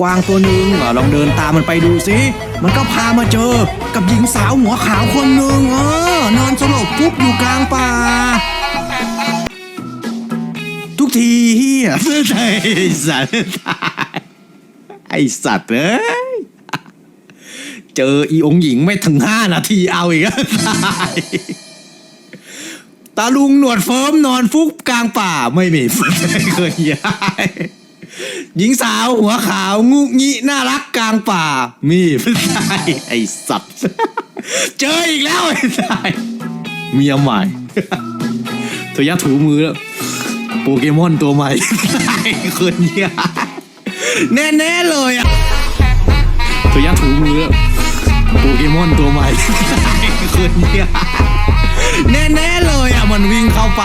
กวางตัวหนึ่งอะลองเดินตามมันไปดูสิมันก็พามาเจอ กับหญิงสาวหัวขาวคนหนึ่งเออนอนสลบปุ๊บอยู่กลางป่า ทุกทีเฮียไอสัตว์ไอสัตว์เอ้ยเจออีองหญิงไม่ถึงห้านาทีเอาอีกแล้วตาลุงหนวดเฟิร์มนอนฟุบกลางป่าไม่มีเคยย้าย หญิงสาวหัวขาวงุงิน่ารักกลางป่า มีไม่ได้ไอสัตว์ เจออีกแล้วไอ้ตายเมียใหม่เธอยัดถูมือแล้ว โปเกมอนตัวใหม่คนเนี้ยแน่ๆเลยอะเธอยัดถูมือแล้วโปเกมอนตัวใหม่คนเนี้ยแน่ๆเลยอะมันวิ่งเข้าไป